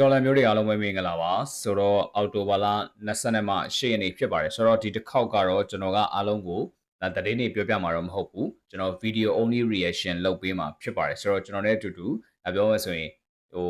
တော်လန်မျိုးတွေအားလုံးပဲမင်္ဂလာပါဆိုတော့အောက်တိုဘာလ20မှ8ရက်နေ့ဖြစ်ပါတယ်ဆိုတော့ဒီတစ်ခေါက်ကတော့ကျွန်တော်ကအားလုံးကိုဒါသတင်းတွေပြောပြမှာတော့မဟုတ်ဘူးကျွန်တော် video only reaction လုပ်ပေးမှာဖြစ်ပါတယ်ဆိုတော့ကျွန်တော်လည်းအတူတူအပြောမယ်ဆိုရင်ဟို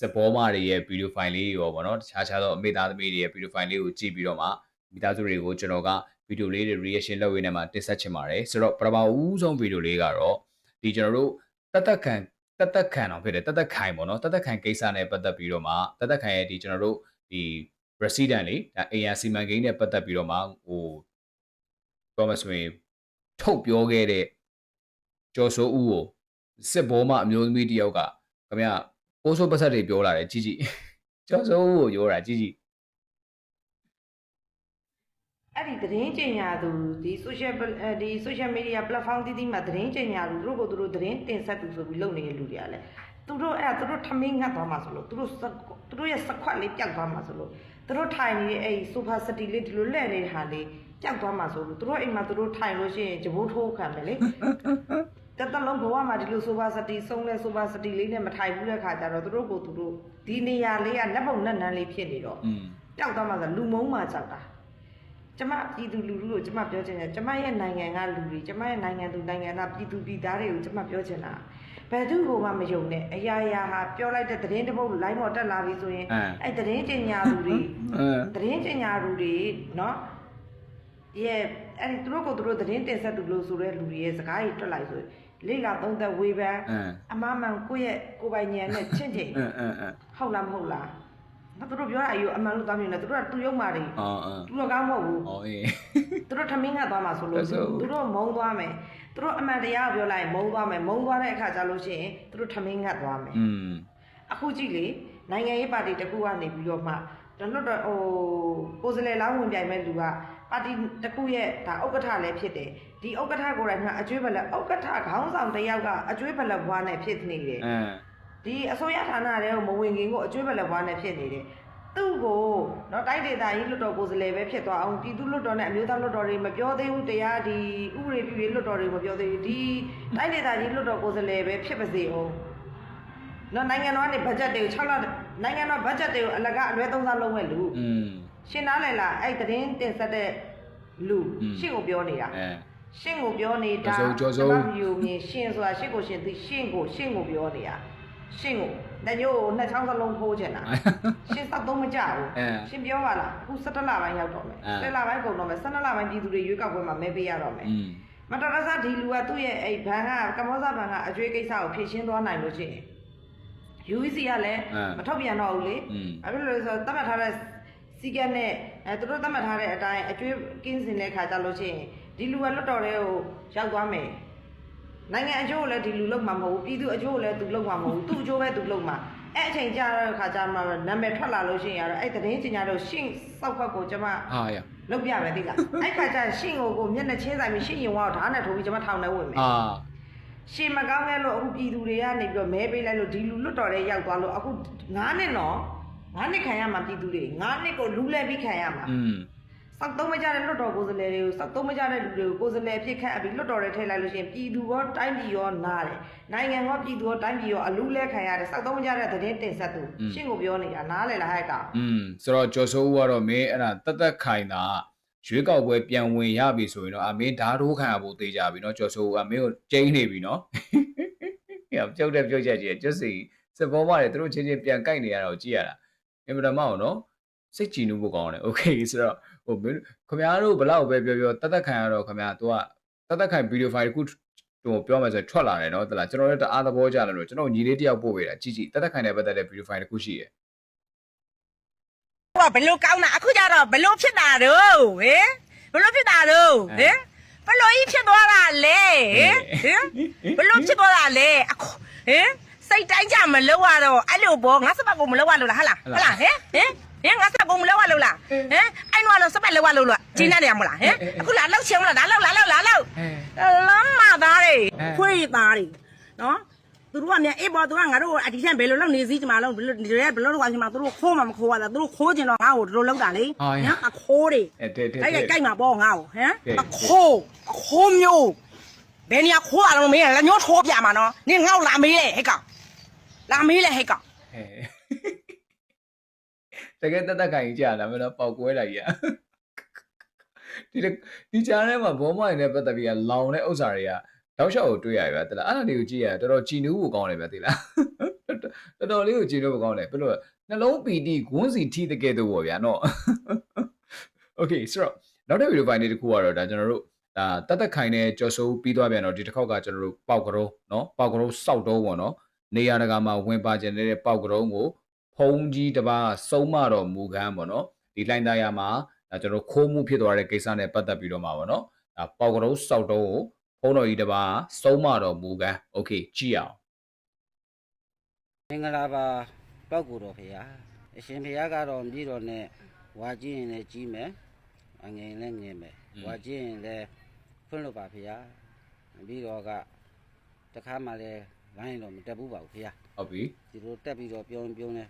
စပေါ်မာတွေရဲ့ video file လေးတွေရောဗောနော်တခြားခြားသောအမိသားသမီးတွေရဲ့ video file လေးကိုကြည့်ပြီးတော့မှမိသားစုတွေကိုကျွန်တော်က video လေးတွေ reaction လုပ်ရင်းနဲ့မှတင်ဆက်ချင်ပါတယ်ဆိုတော့ပထမဦးဆုံး video လေးကတော့ဒီကျွန်တော်တို့တသက်ခံ တသက်ခံအောင်ဖြစ်တယ်တသက်ခိုင်ပေါ့နော်တသက်ခိုင်ကိစ္စနဲ့ပတ်သက်ပြီးတော့မှတသက်ခိုင်ရဲ့ဒီကျွန်တော်တို့ဒီ resident လေးဒါ AR စီမံကိန်းနဲ့ပတ်သက်ပြီးတော့မှဟိုပြောမှဆိုရင်ထုတ်ပြောခဲ့တဲ့ကျော်စိုးဦးကိုစစ်ဘောမအမျိုးသမီးတစ်ယောက်ကခင်ဗျပိုးဆိုးပတ်သက်တွေပြောလာတယ်ကြီးကြီးကျော်စိုးဦးကိုပြောတာကြီးကြီး အဲ့ဒီသတင်းကျင်ညာသူဒီ social အဲဒီ social media platform တီးတီးမှာသတင်းကျင်ညာသူတို့ကိုသူတို့သတင်းတင်ဆက်သူဆိုပြီးလုပ်နေတဲ့လူတွေကလည်းသူတို့အဲ့ဒါသူတို့ထမင်းငတ်သွားမှာဆိုလို့သူတို့စက်သူတို့ရဲ့စက်ခွက်လေးပျောက်သွားမှာဆိုလို့သူတို့ထိုင်နေတဲ့အဲ့ sofa city လေးဒီလိုလဲ့နေတဲ့ဟာလေးပျောက်သွားမှာဆိုလို့သူတို့အိမ်မှာသူတို့ထိုင်လို့ရှိရင်ဂျဘိုးထိုးခံမယ်လေတက်တလုံးဘဝမှာဒီလို sofa city ဆုံးလဲ sofa city လေးနဲ့မထိုင်ဘူးတဲ့ခါကျတော့သူတို့ကိုသူတို့ဒီနေရာလေးကလက်ပုံနဲ့နန်းလေးဖြစ်နေတော့อืมပျောက်သွားမှာဆိုလူမုံမှကြောက်တာ ကျမပြည်သူလူထုကိုကျမပြောချင်တယ်ကျမရဲ့နိုင်ငံကလူတွေကျမရဲ့နိုင်ငံသူနိုင်ငံသားပြည်သူပြည်သားတွေကိုကျမပြောချင်တာဘယ်သူ့ကိုမှမယုံနဲ့အရာရာဟာပြောလိုက်တဲ့သတင်းတစ်ပုဒ်လိုင်းပေါ်တက်လာပြီဆိုရင်အဲအဲ့သတင်းကျင်ညာသူတွေအဲသတင်းကျင်ညာသူတွေနော်ရဲ့အဲ့ဒီသူတို့ကိုသူတို့သတင်းတင်ဆက်သူလို့ဆိုတဲ့လူတွေရဲ့စကားကြီးတွက်လိုက်ဆိုရင်လိလာသုံးသက်ဝေဖန်အဲအမမှန်ကိုယ့်ရဲ့ကိုယ်ပိုင်ဉာဏ်နဲ့ချင့်ချင်အဲအဲအဲဟုတ်လားမဟုတ်လား ငါတို့ပြောတာအယူအမှန်လို့သွားမြင်တယ်သူတို့ကသူရုံမာတွေအော်အဲသူတို့ကောင်းမဟုတ်ဘူးအော်အေးသူတို့ထမင်းကသွားမှာဆိုလို့ဟုတ်ဆိုသူတို့မုံသွားမယ်သူတို့အမှန်တရားကိုပြောလိုက်ရင်မုံသွားမယ်မုံသွားတဲ့အခါကျလို့ရှိရင်သူတို့ထမင်းကသွားမယ်อืมအခုကြည့်လေနိုင်ငံရေးပါတီတစ်ခုကနေပြီးတော့မှဒါလွတ်တော့ဟိုကိုယ်စလဲလောင်းဝင်ပြိုင်မဲ့လူကပါတီတစ်ခုရဲ့ဒါဥက္ကဋ္ဌလည်းဖြစ်တယ်ဒီဥက္ကဋ္ဌကိုယ်တိုင်ကအကျွေးဘလက်ဥက္ကဋ္ဌခေါင်းဆောင်တစ်ယောက်ကအကျွေးဘလက်ဘွားနဲ့ဖြစ်နေတယ်အဲ ဒီအစိုးရဌာနတွေကိုမဝင်ခင်ကိုအကျွေးပလက်ဘွားနဲ့ဖြစ်နေတယ်သူ့ကိုနော်တိုက်ဒေသကြီးလွတ်တော်ကိုယ်စားလှယ်ပဲဖြစ်သွားအောင်ပြည်သူလွတ်တော်နဲ့အမျိုးသားလွတ်တော်တွေမပြောသေးဘူးတရားဒီဥပဒေပြုရေးလွတ်တော်တွေမပြောသေးဘူးဒီတိုက်ဒေသကြီးလွတ်တော်ကိုယ်စားလှယ်ပဲဖြစ်ပါစေအောင်နော်နိုင်ငံတော်ကနေဘတ်ဂျက်တွေကို6လနိုင်ငံတော်ဘတ်ဂျက်တွေကိုအလကအလွဲသုံးစားလုပ်မဲ့လူอืมရှင်းသားလဲလားအဲ့သတင်းတင်ဆက်တဲ့လူရှင်းကိုပြောနေတာအဲရှင်းကိုပြောနေတာကျွန်တော်ဗီဒီယိုမြင်ရှင်းဆိုတာရှင်းကိုရှင်းသိရှင်းကိုရှင်းကိုပြောနေတာ ရှင်းကိုလက်ညိုးကိုနှစ်ချောင်းစလုံးထိုးချင်တာရှင်းတော့သုံးမကြဘူးရှင်းပြောပါလားအခု17လပိုင်းရောက်တော့မယ်17လပိုင်းကုန်တော့မယ်17လပိုင်းပြည်သူတွေရွေးကောက်ပွဲမှာမဲပေးရတော့မယ်မတော်တဆဒီလူကသူ့ရဲ့အဲ့ဘန်ကကမ္ဘောဇဘန်ကအကျွေးကိစ္စကိုဖြေရှင်းသွားနိုင်လို့ရှိရင် UEC ကလည်းမထုတ်ပြန်တော့ဘူးလေအဲ့လိုလို့ဆိုတတ်မှတ်ထားတဲ့စီကက်နဲ့အဲသူတို့တတ်မှတ်ထားတဲ့အတိုင်းအကျွေးကင်းစင်တဲ့ခါကြလို့ရှိရင်ဒီလူကလွတ်တော်တဲ့ကိုရောက်သွားမယ် နိုင်ငံအကျိုးကိုလည်းဒီလူလုံးမှာမဟုတ်ဘူးပြည်သူအကျိုးကိုလည်းသူလုံးမှာမဟုတ်ဘူးသူ့အကျိုးပဲသူလုံးမှာအဲ့အချိန်ကြာတဲ့ခါကျမှနာမည်ထွက်လာလို့ရှိရင်ကတော့အဲ့သတင်းကျင်ညာတော့ရှင့်စောက်ခွက်ကိုကျွန်မဟာရလုပ်ပြမယ်သိလားအဲ့ခါကျရှင့်ကိုကိုမျက်နှာချင်းဆိုင်ပြီးရှင့်ရင်ဝါကိုဓာတ်နဲ့ထိုးပြီးကျွန်မထောင်ထဲဝင်မယ်အာရှင်မကောင်းခဲ့လို့အခုပြည်သူတွေကနေပြီးတော့မဲပေးလိုက်လို့ဒီလူလွတ်တော်တဲ့ရောက်သွားလို့အခု9နှစ်နော်9နှစ်ခံရမှာပြည်သူတွေ9နှစ်ကိုလူလဲပြီးခံရမှာอืม စောက်သုံးမကြတဲ့လွတ်တော်ကိုယ်စားလှယ်တွေကိုစောက်သုံးမကြတဲ့လူတွေကိုကိုယ်စားလှယ်ဖြစ်ခန့်အပြီးလွတ်တော်တွေထည့်လိုက်လို့ရှိရင်ပြည်သူရောတိုင်းပြည်ရောနားတယ်နိုင်ငံရောပြည်သူရောတိုင်းပြည်ရောအလူလဲခံရတယ်စောက်သုံးမကြတဲ့သတင်းတင်ဆက်သူရှင့်ကိုပြောနေတာနားလေလားဟဲ့ကောင် อืมဆိုတော့ကျော်စိုးဦးကတော့မင်းအဲ့ဒါတသက်ခိုင်တာရွေးကောက်ပွဲပြန်ဝင်ရပြီဆိုရင်တော့အမင်းဓာတ်ထိုးခံရဖို့တေးကြပြီเนาะကျော်စိုးဦးအမင်းကိုကျင်းနေပြီเนาะ ဟဲ့ပြုတ်တဲ့ပြုတ်ချက်ကြီးကျွတ်စီစပေါ်မှာလေသူတို့ချင်းချင်းပြန်ကြိုက်နေရတာကိုကြည့်ရတာအင်မတန်မှအောင်เนาะစိတ်ကြည်နူးဖို့ကောင်းတယ်โอเคဆိုတော့ ဟိုခမရတို့ဘလောက်ပဲပြောပြောတသက်ခံရတော့ခမရ तू ကတသက်ခံဗီဒီယိုဖိုင်ခုတို့ပြောမှဆိုထွက်လာတယ်နော်တလားကျွန်တော်လည်းတအားသဘောကျတယ်လို့ကျွန်တော်ညီလေးတယောက်ပို့ပေးတာကြည့်ကြည့်တသက်ခံတဲ့ပတ်သက်တဲ့ဗီဒီယိုဖိုင်တစ်ခုရှိတယ်ဟိုကဘလို့ကောင်းတာအခုကျတော့ဘလို့ဖြစ်တာတော့ဟင်ဘလို့ဖြစ်တာတော့ဟင်ဘလို့ဤဖြစ်သွားတာလဲဟင်ဘလို့ဖြစ်သွားတာလဲအခုဟင်စိတ်တိုင်းကြမလောက်ရတော့အဲ့လိုဘောငါစပတ်ကိုမလောက်ရလို့လားဟလားဟလားဟင်ဟင် ဟင်ငါစပတ်ကိုမလို့ရလို့လားဟင်အဲ့တော့တော့စပတ်လို့ရလို့လားဂျင်းနေတယ်မလားဟင်အခုလာလောက်ချင်မလားဒါလောက်လာလောက်လာလောက်လမ်းမသားတွေခွေးသားတွေနော်သူတို့ကမြန်အေးပေါ်သူကငါတို့အဒီထက်ဘယ်လိုလုပ်နေစည်းကြမှာလုံးဘယ်လိုဒီရဲဘယ်လိုလုပ်သွားချင်မှာသူတို့ခိုးမှမခိုးရတာသူတို့ခိုးကျင်တော့ငါ့ကိုဒီလိုလုပ်တာလေဟာရအခိုးတွေအဲ့တဲ့တဲ့အဲ့ဒါကြိုက်မှာပေါ့ငါ့ကိုဟမ်ကဲအခိုးအခိုးမျိုးဘယ်နေရာခိုးရအောင်မင်းလက်ညှိုးထိုးပြမှာနော်နင်ငါ့ကိုလာမေးလေဟဲ့ကောင်လာမေးလေဟဲ့ကောင်ဟဲ့ တကယ်တက်တက်ခိုင်ကြာလာမယ်တော့ပေါက်ကွဲလာကြီးอ่ะဒီတစ်ဒီကြားထဲမှာဘောမိုင်နဲ့ပတ်သက်ပြီးကလောင်တဲ့ဥစ္စာတွေကတောက်လျှောက်ကိုတွေ့ရပြီတလားအဲ့ဒါလေးကိုကြည့်ရတော်တော်ကြည်နူးဖို့ကောင်းတယ်ဗျသိလားတော်တော်လေးကိုကြည်နူးဖို့ကောင်းတယ်ဘယ်လိုနှလုံးပီတိဂွန်းစီထိတကယ်တော့ပေါ့ဗျာနော် Okay ဆိုတော့နောက်တဲ့ဗီဒီယိုဖိုင်လေးတစ်ခုကတော့ဒါကျွန်တော်တို့ဒါတက်တက်ခိုင်နဲ့ကြော်စိုးပြီးသွားပြန်တော့ဒီတစ်ခေါက်ကကျွန်တော်တို့ပေါက်ကတော့เนาะပေါက်ကတော့စောက်တော့ပေါ့เนาะနေရာတကာမှာဝင်ပါကျင်နေတဲ့ပေါက်ကတော့ကို ဖုံးကြီးတစ်ပါးစုံမတော်မူကန်းပေါ့เนาะဒီလိုင်းသားရမှာဒါကျွန်တော်ခိုးမှုဖြစ်သွားတဲ့ကိစ္စနဲ့ပတ်သက်ပြီးတော့မှာပေါ့เนาะဒါပေါက်ကတော့စောက်တော့ကိုဖုံးတော်ကြီးတစ်ပါးစုံမတော်မူကန်း Okay ကြည့်အောင် မင်္ဂလာပါပောက်ကူတော်ဖေဟာအရှင်ဖေဟာကတော့မြည်တော်နဲ့ဝါကြည့်ရင်လည်းကြီးမယ်အငယ်လည်းငယ်မယ် อืม ဝါကြည့်ရင်လည်းဖွင့်လို့ပါဖေဟာပြီးတော့ကတခါမှလည်းလိုင်းတော့မတက်ဘူးပါဘူးဖေဟာ ဟုတ်ပြီ ဒီလိုတက်ပြီးတော့ပြောရင်ပြောနေ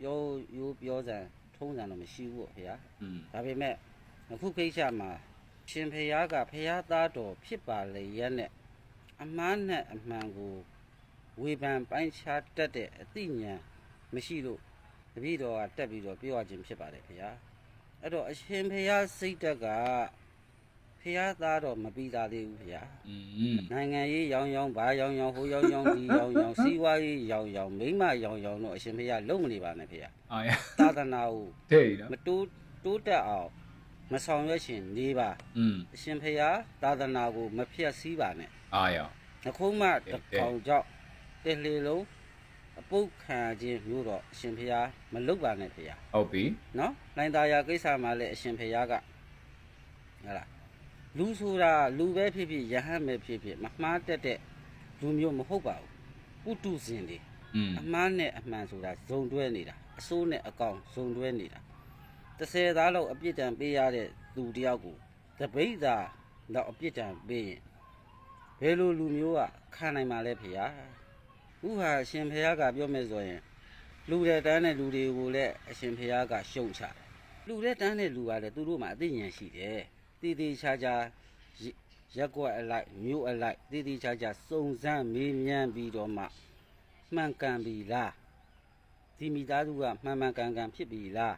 ပြောရိုးပြောစံထုံးစံတော့မရှိဘူးပေါ့ဖေဟာอืมဒါပေမဲ့အခုကိစ္စမှာရှင်ဖေဟာကဖေဟာသားတော်ဖြစ်ပါလေရက်နဲ့အမှားနဲ့အမှန်ကိုဝေဖန်ပိုင်းခြားတတ်တဲ့အသိဉာဏ်မရှိလို့တပည့်တော်ကတက်ပြီးတော့ပြောရခြင်းဖြစ်ပါတယ်ဖေဟာအဲ့တော့အရှင်ဖေဟာစိတ်တက်က ဖះသားတော့မပြီးသားသေးဘူးဗျာနိုင်ငံရေးရောင်ရောင်ဘာရောင်ရောင်ဟိုရောင်ရောင်ဒီရောင်ရောင်စီးပွားရေးရောင်ရောင်မိမရောင်ရောင်တော့အရှင်ဖះလုံမနေပါနဲ့ဖះအာရသာသနာကိုတဲ့နော်မတိုးတိုးတက်အောင်မဆောင်ရွက်ရှင်နေပါအရှင်ဖះသာသနာကိုမဖျက်ဆီးပါနဲ့အာရနှခုံးမတကောင်ကြောင့်တစ်လေလုံးအပုတ်ခံခြင်းမျိုးတော့အရှင်ဖះမလုပ်ပါနဲ့ဖះဟုတ်ပြီနော်နိုင်သားရာကိစ္စမှာလည်းအရှင်ဖះကဟဲ့လား လူဆိုတာလူပဲဖြစ်ဖြစ်ယဟန်ပဲဖြစ်ဖြစ်မမှားတတ်တဲ့လူမျိုးမဟုတ်ပါဘူးပုတုဇဉ်တွေอืมအမှားနဲ့အမှန်ဆိုတာဇုံတွဲနေတာအစိုးနဲ့အကောင်ဇုံတွဲနေတာ30သားလောက်အပြစ်ဒဏ်ပေးရတဲ့သူတယောက်ကိုတပိတ်သာတော့အပြစ်ဒဏ်ပေးရင်ဘယ်လိုလူမျိုးကခံနိုင်မှာလဲဖေဟာဥဟာအရှင်ဖေဟာကပြောမယ်ဆိုရင်လူတဲ့တန်းတဲ့လူတွေကိုလည်းအရှင်ဖေဟာကရှုံချတယ်လူတဲ့တန်းတဲ့လူကလည်းသူတို့မှအသိဉာဏ်ရှိတယ် တည်တည်ချာချာရက်ကွက်အလိုက်မြို့အလိုက်တည်တည်ချာချာစုံစမ်းမေးမြန်းပြီးတော့မှမှန်ကန်ပြီလားဒီမိသားစုကမှန်မှန်ကန်ကန်ဖြစ်ပြီလား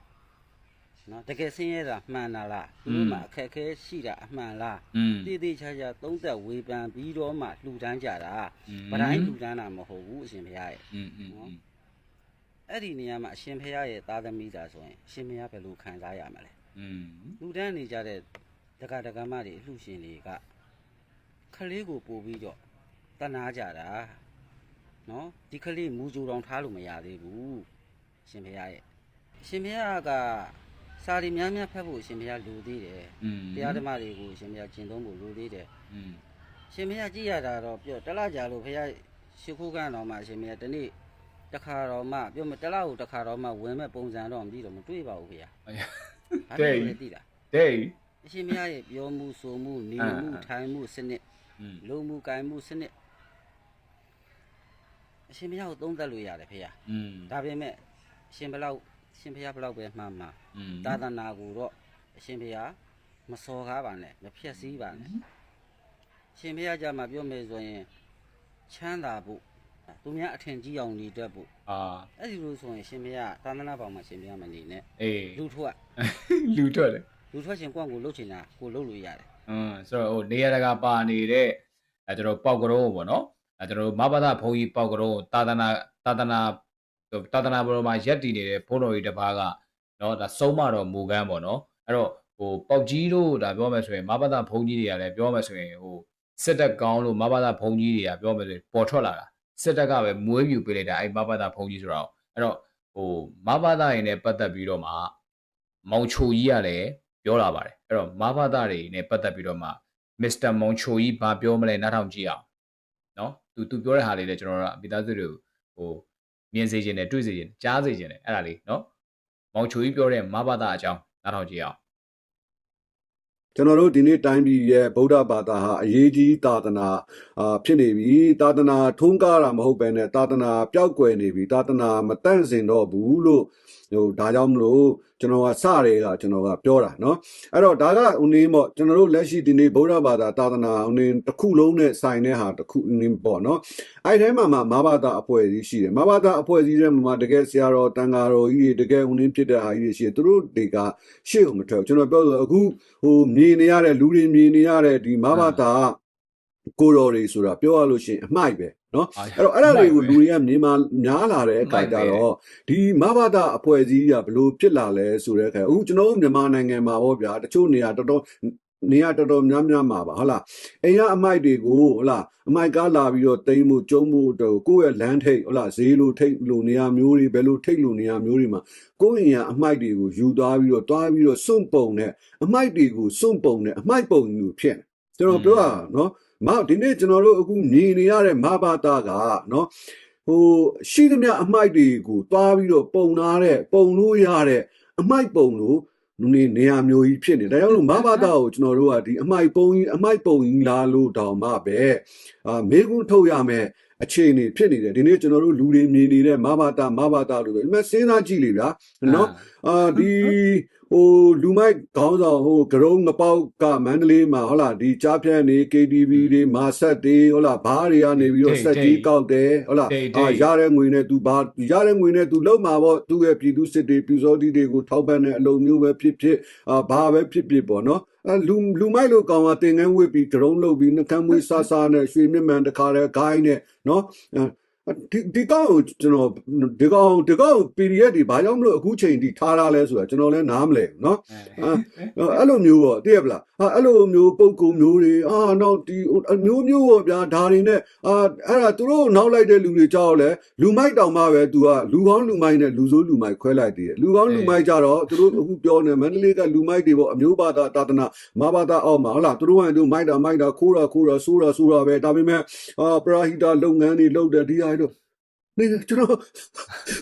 နော်တကယ်ဆင်းရဲတာမှန်တာလားသူတို့မှာအခက်အခဲရှိတာအမှန်လားတည်တည်ချာချာသုံးသက်ဝေဖန်ပြီးတော့မှလှူဒန်းကြတာဗတိုင်းလှူဒန်းတာမဟုတ်ဘူးအရှင်ဘုရားရဲ့နော်အဲ့ဒီနေရာမှာအရှင်ဘုရားရဲ့သာသမီတာဆိုရင်အရှင်ဘုရားဘယ်လိုခံစားရမလဲလူတန်းနေကြတဲ့ ကတကမတွေအလှရှင်တွေကခလေးကိုပို့ပြီးတော့တနာကြတာနော်ဒီခလေးမူဂျူတောင်ထားလို့မရသေးဘူးရှင်ဘုရားရဲ့ရှင်ဘုရားကစာရီများများဖတ်ဖို့ရှင်ဘုရားလူသေးတယ်တရားဓမ္မတွေကိုရှင်ဘုရားကျင့်သုံးဖို့လူသေးတယ်ရှင်ဘုရားကြည်ရတာတော့ပြောတလားကြလို့ဘုရားရှိခိုးကန်းတော်မှာရှင်ဘုရားဒီနေ့တခါတော့မှပြောမတလားကိုတခါတော့မှဝင်မဲ့ပုံစံတော့မပြီးတော့မတွေ့ပါဘူးခင်ဗျာတဲ့တဲ့တဲ့ အရှင်မြတ်ရဲ့ပြောမှုဆိုမှုနေမှုထိုင်မှုစနစ်လုံမှုကိုင်မှုစနစ်အရှင်မြတ်ကိုသုံးသပ်လို့ရတယ်ဖေ။ဒါပေမဲ့ရှင်ဘလောက်ရှင်ဖျားဘလောက်ပဲမှန်မှန်သာသနာကိုတော့အရှင်ဖျားမစော်ကားပါနဲ့မဖြက်စည်းပါနဲ့ရှင်ဖျားကြမှာပြောမယ်ဆိုရင်ချမ်းသာဖို့သူများအထင်ကြီးအောင်နေတတ်ဖို့အာအဲ့ဒီလိုဆိုရင်ရှင်ဖျားသာသနာဘောင်မှာရှင်ဖျားမနေနဲ့အေးလူထွက်လူထွက်တယ် လူထွက်ချင်းကိုယ့်ကိုလှုပ်ချင်တာကိုလှုပ်လို့ရတယ်อืมဆိုတော့ဟိုနေရာတကာပါနေတဲ့အဲကျွန်တော်ပေါက်ကတော့ပေါ့နော်အဲကျွန်တော်မဘာသာဘုံကြီးပေါက်ကတော့သာသနာသာသနာသာသနာဘုံမှာရက်တည်နေတဲ့ဘုန်းတော်ကြီးတစ်ပါးကနော်ဒါစုံမတော်မူကန်းပေါ့နော်အဲ့တော့ဟိုပေါက်ကြီးတို့ဒါပြောမယ်ဆိုရင်မဘာသာဘုံကြီးတွေကလည်းပြောမယ်ဆိုရင်ဟိုစစ်တပ်ကောင်းလို့မဘာသာဘုံကြီးတွေကပြောမယ်ဆိုရင်ပေါ်ထွက်လာတာစစ်တပ်ကပဲမွေးမြူပေးလိုက်တာအဲ့မဘာသာဘုံကြီးဆိုတော့အဲ့တော့ဟိုမဘာသာရင်လည်းပတ်သက်ပြီးတော့မှမောင်ချိုကြီးကလည်း ပြောလာပါတယ်အဲ့တော့မဘာသာတွေနဲ့ပတ်သက်ပြီးတော့မှမစ္စတာမောင်ချိုကြီးဘာပြောမလဲနားထောင်ကြည့်အောင်နော်သူသူပြောတဲ့ဟာလေးလည်းကျွန်တော်တို့အပိသားစုတွေကိုဟိုမြင်စေခြင်းနဲ့တွေ့စေခြင်းကြားစေခြင်းနဲ့အဲ့ဒါလေးနော်မောင်ချိုကြီးပြောတဲ့မဘာသာအကြောင်းနားထောင်ကြည့်အောင်ကျွန်တော်တို့ဒီနေ့တိုင်းပြည်ရဲ့ဗုဒ္ဓဘာသာဟာအရေးကြီးသာသနာအာဖြစ်နေပြီသာသနာထုံးကားတာမဟုတ်ဘဲနဲ့သာသနာပျောက်ကွယ်နေပြီသာသနာမတန့်စင်တော့ဘူးလို့ ဟိုဒါကြောင့်မလို့ကျွန်တော်ကစရဲကကျွန်တော်ကပြောတာเนาะအဲ့တော့ဒါကဦးနေပေါ့ကျွန်တော်တို့လက်ရှိဒီနေ့ဗုဒ္ဓဘာသာသာသနာဦးနေတစ်ခုလုံးနဲ့ဆိုင်တဲ့ဟာတစ်ခုနေပေါ့เนาะအဲ့ထဲမှာမှမဘာသာအဖွဲ့အစည်းရှိတယ်မဘာသာအဖွဲ့အစည်းထဲမှာတကယ်ဆရာတော်တန်ဃာတော်ကြီးတွေတကယ်ဦးနေဖြစ်တဲ့ဟာကြီးတွေရှိတယ်သူတို့တွေကရှေ့ကိုမထွက်ဘူးကျွန်တော်ပြောလို့အခုဟိုမြင်နေရတဲ့လူတွေမြင်နေရတဲ့ဒီမဘာသာကိုတော်တွေဆိုတာပြောရလို့ရှိရင်အမိုက်ပဲ နော်အဲ့တော့အဲ့ဒါတွေကိုလူတွေကမြင်မှများလာတဲ့အခါကျတော့ဒီမဘာသာအဖွဲ့အစည်းကဘလို့ဖြစ်လာလဲဆိုတဲ့အခါအခုကျွန်တော်တို့မြန်မာနိုင်ငံမှာပေါ့ဗျာတချို့နေရာတော်တော်နေရတော်တော်များများမှာပါဟုတ်လားအိမ်ရအမိုက်တွေကိုဟုတ်လားအမိုက်ကလာပြီးတော့တိမ်မှုကျုံးမှုတို့ကိုယ့်ရဲ့လမ်းထိတ်ဟုတ်လားဈေးလိုထိတ်လိုနေရမျိုးတွေဘယ်လိုထိတ်လိုနေရမျိုးတွေမှာကိုယ့်အိမ်ရအမိုက်တွေကိုယူသွားပြီးတော့တွားပြီးတော့စွန့်ပုံနဲ့အမိုက်တွေကိုစွန့်ပုံနဲ့အမိုက်ပုံမျိုးဖြစ်တယ်ကျွန်တော်ပြောတာနော် မဒီနေ့ကျွန်တော်တို့အခုမြင်နေရတဲ့မဘာတာကနော်ဟိုရှိသမျှအမိုက်တွေကိုတွားပြီးတော့ပုံနာတဲ့ပုံလို့ရတဲ့အမိုက်ပုံလို့နေနေရာမျိုးကြီးဖြစ်နေဒါကြောင့်လို့မဘာတာကိုကျွန်တော်တို့ကဒီအမိုက်ပုံကြီးအမိုက်ပုံကြီးလာလို့တောင်မှပဲအာမေကွန်းထုတ်ရမယ်အခြေအနေဖြစ်နေတယ်ဒီနေ့ကျွန်တော်တို့လူတွေမြင်နေတဲ့မဘာတာမဘာတာလို့ပဲဒီမဲ့စဉ်းစားကြည့်လေဗျာနော်အာဒီ ဟိုလူမိုက်ခေါင်းဆောင်ဟိုဂရုံးငပေါက်ကမန္တလေးမှာဟုတ်လားဒီကြားဖြန့်နေ KTV တွေမာဆက်တွေဟုတ်လားဘားတွေကနေပြီးတော့ဒိတ်ဆက်ကြီးကောက်တယ်ဟုတ်လားဒိတ်ဒိတ်အာရတဲ့ငွေနဲ့ तू ဘာရတဲ့ငွေနဲ့ तू လုံးမှာပေါ့သူ့ရဲ့ပြည်သူစစ်တွေပြူစောတိတွေကိုထောက်ပံ့တဲ့အလုံးမျိုးပဲဖြစ်ဖြစ်အာဘာပဲဖြစ်ဖြစ်ပေါ့နော်အဲလူလူမိုက်လို့ကောင်ကတင်ငန်းဝစ်ပြီးဂရုံးလုပ်ပြီးနှကမ်းမွေးဆာဆာနဲ့ရွှေမြင့်မှန်တခါတည်းဂိုင်းနဲ့နော်အဲ ဒီဒီကောင်ကိုကျွန်တော်ဒီကောင်ဒီကောင် PDF တွေဘာကြောင့်မလို့အခုချိန်ထိထားရလဲဆိုတာကျွန်တော်လည်းနားမလဲဘူးเนาะအဲ့လိုမျိုးပေါ့သိရပလားဟာ အဲ့လိုမျိုးပုံကုမျိုးတွေအာနောက်ဒီအမျိုးမျိုးပေါ့ဗျာဒါတွေနဲ့အာအဲ့ဒါသူတို့နောက်လိုက်တဲ့လူတွေကြောက်လဲလူမိုက်တောင်မှပဲ तू ကလူကောင်းလူမိုက်နဲ့လူဆိုးလူမိုက်ခွဲလိုက်သေးတယ်လူကောင်းလူမိုက်ကြတော့သူတို့အခုပြောနေမန္တလေးကလူမိုက်တွေပေါ့အမျိုးဘာသာတာသနာမဘာသာအောက်မှာဟုတ်လားသူတို့ကသူမိုက်တာမိုက်တာခိုးတာခိုးတာဆိုးတာဆိုးတာပဲဒါပေမဲ့အာပရာဟိတာလုပ်ငန်းတွေလုပ်တယ်ဒီဟာတွေနေကျွန်တော်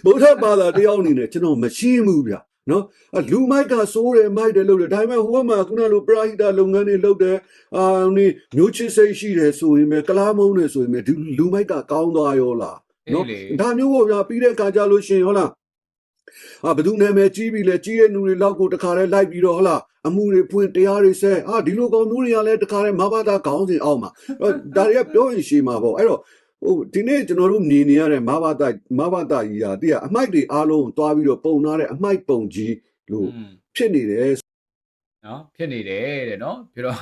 ဗုဒ္ဓဘာသာတယောက်အနေနဲ့ကျွန်တော်မရှင်းဘူးဗျာ နော်အလူမိုက်ကစိုးတယ်မိုက်တယ်လို့တယ်ဒါပေမဲ့ဟိုဘက်မှာခုနလိုပရာဟိတလုပ်ငန်းတွေလုပ်တယ်အာနေမျိုးချစ်စိတ်ရှိတယ်ဆိုရင်ပဲကလားမုန်းတယ်ဆိုရင်ပဲဒီလူမိုက်ကကောင်းသွားရောလားနော်အေးလေဒါမျိုးပေါ့ဗျာပြီးတဲ့အခါကျလို့ရှရင်ဟုတ်လားအာဘယ်သူနာမည်ကြီးပြီလဲကြီးတဲ့လူတွေလောက်ကိုတခါတည်းလိုက်ပြီးတော့ဟုတ်လားအမှုတွေဖွင့်တရားတွေဆဲအာဒီလိုကောင်မျိုးတွေကလည်းတခါတည်းမဘာသာခေါင်းစဉ်အောက်မှာအဲ့တော့ဒါတွေကပြောရင်ရှင်းမှာပေါ့အဲ့တော့ ဟိုဒီနေ့ကျွန်တော်တို့မြင်နေရတဲ့မဘာသာမဘာသာကြီးဟာတည်းကအမိုက်တွေအားလုံးတွားပြီးတော့ပုံနာတဲ့အမိုက်ပုံကြီးလို့อืมဖြစ်နေတယ်နော်ဖြစ်နေတယ်တဲ့နော်ပြီးတော့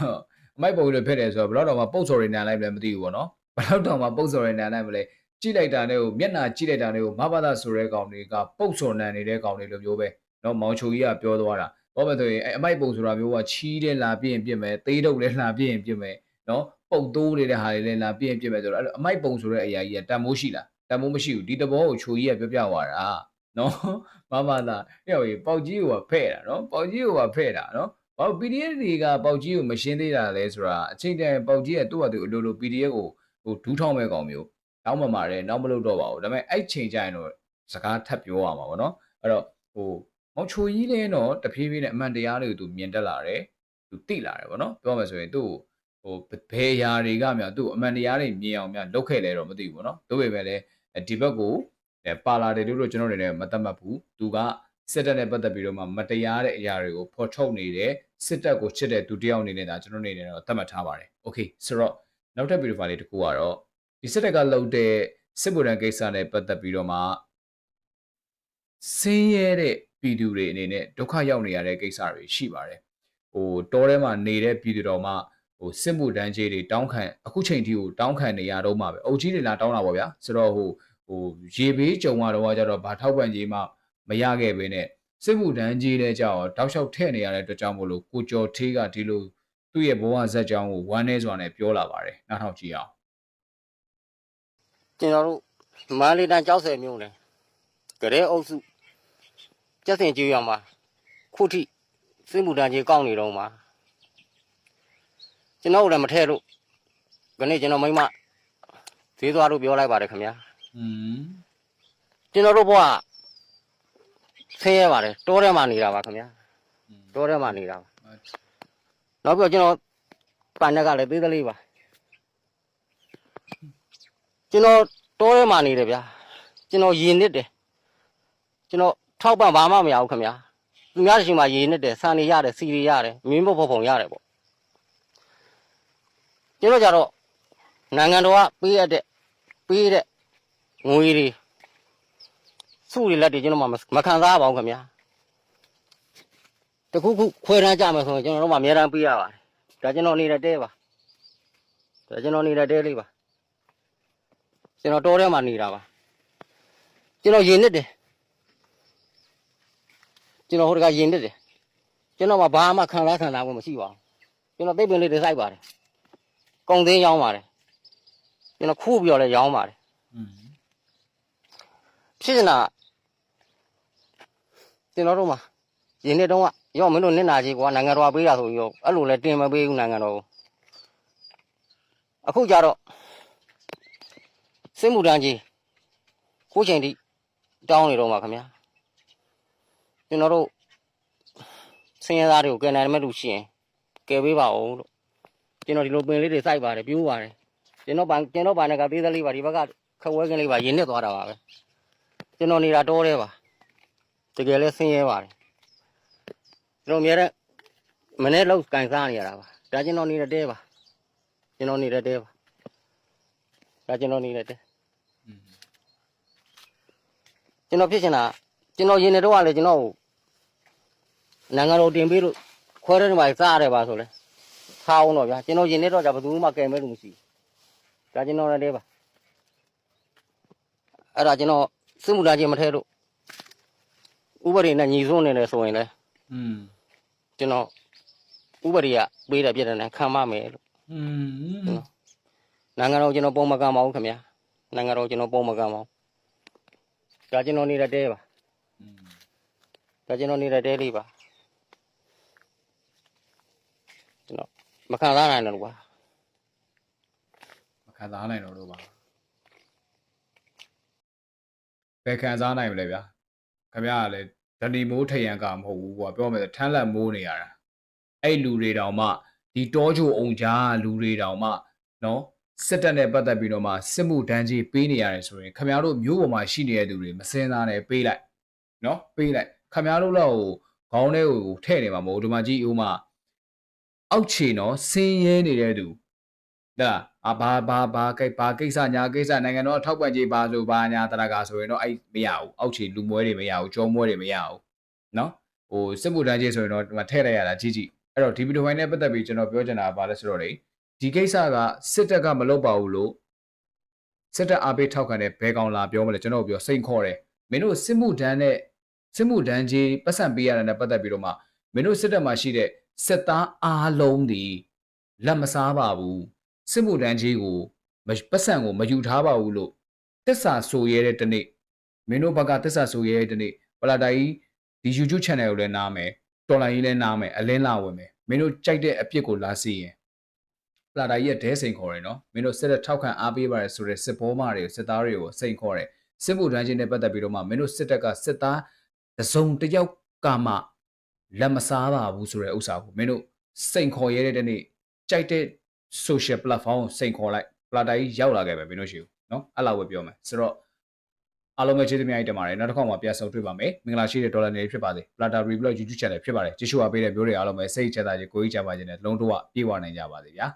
အမိုက်ပုံတွေဖြစ်တယ်ဆိုတော့ဘယ်တော့တော့မှပုံစော်တွေနန်လိုက်မလဲမသိဘူးပေါ့နော်ဘယ်တော့တော့မှပုံစော်တွေနန်လိုက်မလဲကြည့်လိုက်တာနဲ့ကိုမျက်နှာကြည့်လိုက်တာနဲ့ကိုမဘာသာဆိုတဲ့ကောင်တွေကပုံစော်နန်နေတဲ့ကောင်တွေလိုမျိုးပဲနော်မောင်ချိုကြီးကပြောသွားတာဘာပဲဆိုရင်အဲအမိုက်ပုံဆိုတာမျိုးကချီးတဲ့လာပြင်းပြင်းမယ်သေးတုပ်လည်းလာပြင်းပြင်းမယ်နော် ပုတ်တိုးနေတဲ့ဟာတွေလည်းလာပြင်းပြင်းမယ်ဆိုတော့အဲ့လိုအမိုက်ပုံဆိုတဲ့အရာကြီးကတန်မိုးရှိလားတန်မိုးမရှိဘူးဒီတဘောကိုချိုကြီးကပြောပြသွားတာနော်မဘာသာအဲ့ဟိုပေါက်ကြီးကဖဲ့တာနော်ပေါက်ကြီးကဖဲ့တာနော်ဘာလို့ PDF တွေကပေါက်ကြီးကိုမရှင်းသေးတာလဲဆိုတာအချိန်တန်ပေါက်ကြီးကသူ့ဟာသူအလိုလို PDF ကိုဟိုဒူးထောင်းမဲ့ကောင်မျိုးတောင်းမှမာတယ်နောက်မလုပ်တော့ပါဘူးဒါပေမဲ့အဲ့ချိန်ကျရင်တော့စကားထပ်ပြောရမှာပေါ့နော်အဲ့တော့ဟိုမောင်ချိုကြီးလဲတော့တဖြည်းဖြည်းနဲ့အမှန်တရားတွေကိုသူမြင်တက်လာတယ်သူသိလာတယ်ပေါ့နော်ပြောမှဆိုရင်သူ့ကို ဟိုဘယ်ຢာတွေကမြသူ့ကိုအမှန်တရားတွေမြင်အောင်မြလုပ်ခဲ့လဲတော့မသိဘူးပေါ့နော်တို့ပေမဲ့လည်းဒီဘက်ကိုပါလာတယ်လို့တော့ကျွန်တော်တွေလည်းမသတ်မှတ်ဘူးသူကစစ်တပ်နဲ့ပတ်သက်ပြီးတော့မှမတရားတဲ့အရာတွေကိုဖော်ထုတ်နေတဲ့စစ်တပ်ကိုချစ်တဲ့သူတယောက်အနေနဲ့ဒါကျွန်တော်အနေနဲ့တော့သတ်မှတ်ထားပါတယ်။ Okay ဆိုတော့နောက်ထပ်ဗီဒီယိုဖိုင်လေးတစ်ခုကတော့ဒီစစ်တပ်ကလုပ်တဲ့စစ်ဗိုလ်တန်းကိစ္စနဲ့ပတ်သက်ပြီးတော့မှဆင်းရဲတဲ့ပြည်သူတွေအနေနဲ့ဒုက္ခရောက်နေရတဲ့ကိစ္စတွေရှိပါတယ်။ဟိုတောထဲမှာနေတဲ့ပြည်သူတော်မှ ဟိုစစ်မှုတန်းကြီးတွေတောင်းခံအခုချိန်ထိကိုတောင်းခံနေရတော့မှာပဲ။အုပ်ကြီးတွေလာတောင်းတာပေါ့ဗျာ။ဆိုတော့ဟိုဟိုရေဘေးကြုံရတော့ကြတော့ဘာထောက်ပံ့ကြီးမှမရခဲ့ဘဲနဲ့စစ်မှုတန်းကြီးတဲ့ကြောက်တောက်လျှောက်ထဲ့နေရတဲ့အတွက်ကြောင့်မို့လို့ကိုကျော်ထေးကဒီလိုသူ့ရဲ့ဘဝဇက်ကြောင်းကိုဝမ်းနေစွာနဲ့ပြောလာပါတယ်နောက်ထောင်ကြည့်အောင်ကျွန်တော်တို့မန္တလေးတိုင်းကြောက်ဆယ်မြို့နယ်ကရဲအုပ်စုကျက်စင်ကျွေးရမှာခုထိစစ်မှုတန်းကြီးကောက်နေတော့မှာ ကျွန်တော်တို့လည်းမထဲလို့ခနေ့ကျွန်တော်မိမဈေးသွားလို့ပြောလိုက်ပါတယ်ခင်ဗျာอืมကျွန်တော်တို့ဘဝဆင်းရဲပါတယ်တောထဲမှာနေတာပါခင်ဗျာတောထဲမှာနေတာပါနောက်ပြီးတော့ကျွန်တော်ပန်နက်ကလည်းသေးသေးလေးပါကျွန်တော်တောထဲမှာနေတယ်ဗျာကျွန်တော်ရင်နစ်တယ်ကျွန်တော်ထောက်ပံ့ဘာမှမရဘူးခင်ဗျာသူများတစ်ချိန်မှာရင်နစ်တယ်ဆန်နေရတယ်စီတွေရတယ်မင်းဘုတ်ဘုတ်ဖုံရတယ်ပေါ့ ကျွန်တော်ကြတော့နိုင်ငံတော်ကပေးရတဲ့ပေးတဲ့ငွေတွေစုတွေလက်တွေကျွန်တော်မှမခံစားပါဘူးခင်ဗျာတခုခုခွဲတန်းကြမယ်ဆိုရင်ကျွန်တော်တို့မှအများတန်းပေးရပါတယ်ဒါကျွန်တော်နေတဲ့တဲပါဒါကျွန်တော်နေတဲ့တဲလေးပါကျွန်တော်တောထဲမှာနေတာပါကျွန်တော်ရင်နစ်တယ်ကျွန်တော်ဟိုတကရင်နစ်တယ်ကျွန်တော်မှဘာမှခံစားခံစားမှုမရှိပါဘူးကျွန်တော်သိပ်ပင်လေးတွေစိုက်ပါတယ် ကုံသိန်းရောင်းပါတယ်ကျွန်တော်ခူးပြီးတော့လည်းရောင်းပါတယ်อืมဖြစ်နေတာကျွန်တော်တို့မှာရင်းနေတော့ကရောမင်းတို့နစ်နာကြီးကွာနိုင်ငံတော်ကပေးတာဆိုပြီးတော့အဲ့လိုလဲတင်မပေးဘူးနိုင်ငံတော်ကိုအခုကြတော့စစ်မှုတန်းကြီးကိုချိန်ထိတောင်းနေတော့မှာခင်ဗျာကျွန်တော်တို့စင်ရသားတွေကိုကယ်နိုင်မဲ့လူရှိရင်ကယ်ပေးပါဦးလို့ ကျွန်တော်ဒီလိုပင်လေးတွေစိုက်ပါတယ်ပြိုးပါတယ်ကျွန်တော်ပန်ကျွန်တော်ပန်ကသေးသေးလေးပါဒီဘက်ကခက်ဝဲကင်းလေးပါရင်းနေသွားတာပါပဲကျွန်တော်နေတာတော့တယ်ပါတကယ်လဲဆင်းရဲပါတယ်ကျွန်တော်အများတဲ့မနေ့လောက်ကန်စားနေရတာပါဒါကျွန်တော်နေတဲ့တဲပါကျွန်တော်နေတဲ့တဲပါဒါကျွန်တော်နေတဲ့တဲอืมကျွန်တော်ဖြစ်ချင်တာကျွန်တော်ရင်နေတော့ကလည်းကျွန်တော်ကိုနိုင်ငံတော်တင်ပေးလို့ခွဲတဲ့မှာစားရတယ်ပါဆိုလဲ ထားအောင်တော့ဗျာကျွန်တော်ရင်နေတော့じゃဘယ်သူမှကယ်မဲ့လို့မရှိဘူးဒါကျွန်တော်နေတဲ့ပါအဲ့ဒါကျွန်တော်စစ်မှုထမ်းခြင်းမထဲလို့ဥပဒေနဲ့ညီစွန်းနေတယ်ဆိုရင်လည်း อืม ကျွန်တော်ဥပဒေကပေးတဲ့ပြတဲ့နဲ့ခံမမယ်လို့ อืม နိုင်ငံတော်ကျွန်တော်ပုံမကမ်းပါဘူးခင်ဗျာနိုင်ငံတော်ကျွန်တော်ပုံမကမ်းပါဘူးဒါကျွန်တော်နေတဲ့တဲပါ อืม ဒါကျွန်တော်နေတဲ့တဲလေးပါ မခံစားနိုင်တော့ဘူးကွာမခံစားနိုင်တော့လို့ပါဘယ်ခံစားနိုင်မလဲဗျာခင်ဗျားကလည်းဒဏီမိုးထရန်ကမဟုတ်ဘူးကွာပြောမယ်ဆိုထမ်းလက်မိုးနေရတာအဲ့လူတွေတောင်မှဒီတောချိုအောင်ကြားလူတွေတောင်မှနော်စစ်တပ်နဲ့ပတ်သက်ပြီးတော့မှစစ်မှုတန်းကြီးပေးနေရတယ်ဆိုရင်ခင်ဗျားတို့မျိုးပေါ်မှာရှိနေတဲ့သူတွေမစင်စားနဲ့ပေးလိုက်နော်ပေးလိုက်ခင်ဗျားတို့လောက်ခေါင်းထဲကိုထည့်နေမှာမဟုတ်ဘူးဒီမှာကြည့်ဦးမှာ အောက်ခြေနော်ဆင်းရဲနေတဲ့သူဒါအဘာဘာဘာကိဘာကိစ္စညာကိစ္စနိုင်ငံတော်ထောက်ပံ့ကြေးပါဆိုပါညာတရကဆိုရင်တော့အဲ့မရဘူးအောက်ခြေလူမွဲတွေမရဘူးကြောမွဲတွေမရဘူးနော်ဟိုစစ်မှုထမ်းကြီးဆိုရင်တော့ထည့်လိုက်ရတာကြီးကြီးအဲ့တော့ဒီဗီဒီယိုပိုင်းနဲ့ပတ်သက်ပြီးကျွန်တော်ပြောချင်တာကဘာလဲဆိုတော့လေဒီကိစ္စကစစ်တပ်ကမလုပ်ပါဘူးလို့စစ်တပ်အားပေးထောက်ခံတဲ့ဘဲကောင်လာပြောမလဲကျွန်တော်ပြောစိန်ခေါ်တယ်မင်းတို့စစ်မှုထမ်းနဲ့စစ်မှုထမ်းကြီးပတ်စံပေးရတာနဲ့ပတ်သက်ပြီးတော့မှမင်းတို့စစ်တပ်မှာရှိတဲ့ စစ်သားအားလုံးဒီလက်မစားပါဘူးစစ်မှုတန်းကြီးကိုမပတ်စံကိုမယူထားပါဘူးလို့တစ္ဆာဆိုရဲတဲ့တနေ့မင်းတို့ဘက်ကတစ္ဆာဆိုရဲတဲ့တနေ့ပလာတာကြီးဒီ YouTube channel ကိုလည်းနားမယ်တော်လိုင်းကြီးလည်းနားမယ်အလင်းလာဝင်မယ်မင်းတို့ကြိုက်တဲ့အပြစ်ကိုလာစီရင်ပလာတာကြီးရဲ့ဒဲစိန်ခေါ်တယ်နော်မင်းတို့စစ်တဲ့ထောက်ခံအားပေးပါတယ်ဆိုတဲ့စစ်ဘောမတွေကိုစစ်သားတွေကိုစိန်ခေါ်တယ်စစ်မှုတန်းချင်းနဲ့ပတ်သက်ပြီးတော့မှမင်းတို့စစ်တပ်ကစစ်သားတစုံတစ်ယောက်ကမှ လက်မစားပါဘူးဆိုတဲ့ဥစ္စာကိုမင်းတို့စိန်ခေါ်ရဲတဲ့တနေ့ကြိုက်တဲ့ social platform ကိုစိန်ခေါ်လိုက် plata ကြီးရောက်လာခဲ့ပဲမင်းတို့ရှိဘူးเนาะအဲ့လောက်ပဲပြောမယ်ဆိုတော့အားလုံးပဲကျေးဇူးများကြီးတင်ပါတယ်နောက်တစ်ခေါက်မှပြန်ဆုံတွေ့ပါမယ်မင်္ဂလာရှိတဲ့ဒေါ်လာနေဖြစ်ပါစေ plata review YouTube channel ဖြစ်ပါတယ်ကြည့်ရှုအားပေးတဲ့မျိုးတွေအားလုံးပဲစိတ်ချမ်းသာခြင်းကိုယ်ကြီးချမ်းသာခြင်းနဲ့လုံးတော့ပြေဝနိုင်ကြပါစေဗျာ